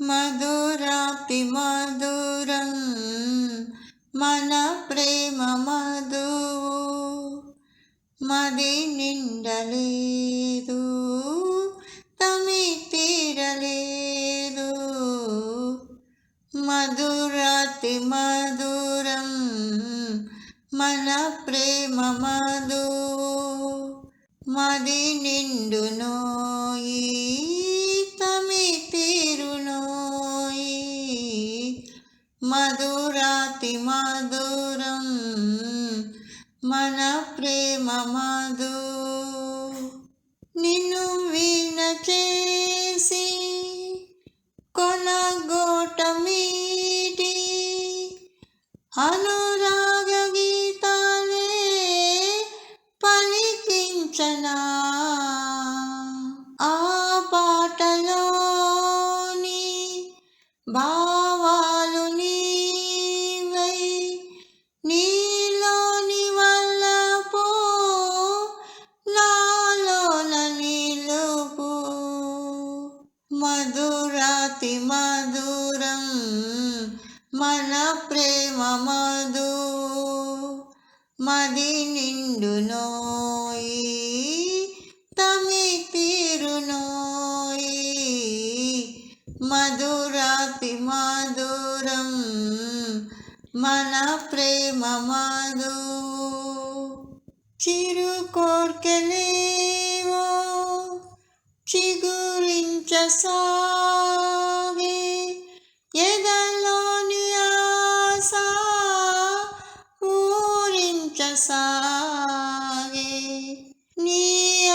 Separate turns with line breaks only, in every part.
మధురాతి మధురం మన ప్రేమ మధువు. మది నిండలేదు తమి తీరలేదు. మధురాతి మధురం మన ప్రేమ మధువు. మది నిండునోయి మధురాతి మధురం మన ప్రేమ మధు నిన్ను వీణ చేసి కొనగోట మీటి మధురాతి మధురం మన ప్రేమ మధు మది నిండునోయి తమి తీరునోయి మధురాతి మధురం మన ప్రేమ మధు. చిరు కోర్కెలే చిగురించసాగే ఎదలోని ఆశ ఊరించసాగే నీ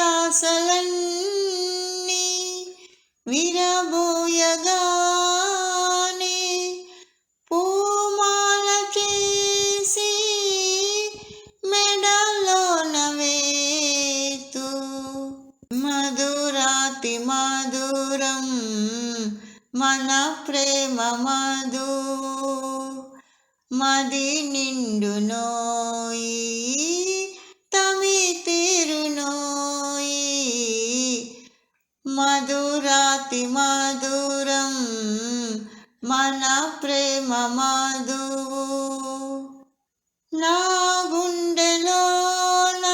ఆశలన్నీ విరబోయగానే పూమాల చేసి మెడలోన వేతు. మధురాతి మధు మన ప్రేమ మధు మది నిండునోయి తమి తీరునోయి మధురాతి మధురం మన ప్రేమ మధు. నా గుండెలోన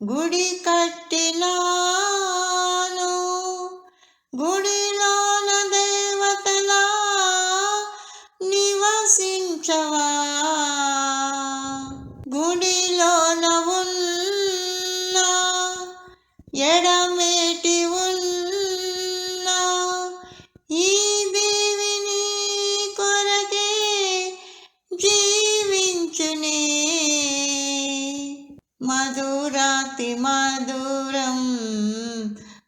గుడి కట్టినా గుడిలోన ఉన్నా ఎడమేటి ఉన్నా ఈ దేవిని కొరకే జీవించునే. మధురాతి మధురం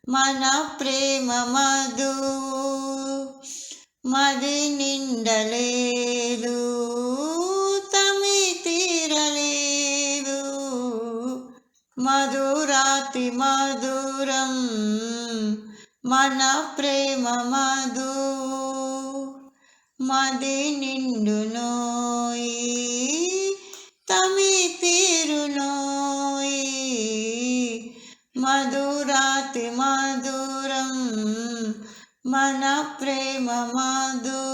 మన ప్రేమ మధు మది నిండలేదు. మధురాతి మధురం మన ప్రేమ మధు. మది నిండునోయి తమి తీరునోయి మధురాతి మధురం మన ప్రేమ మధు.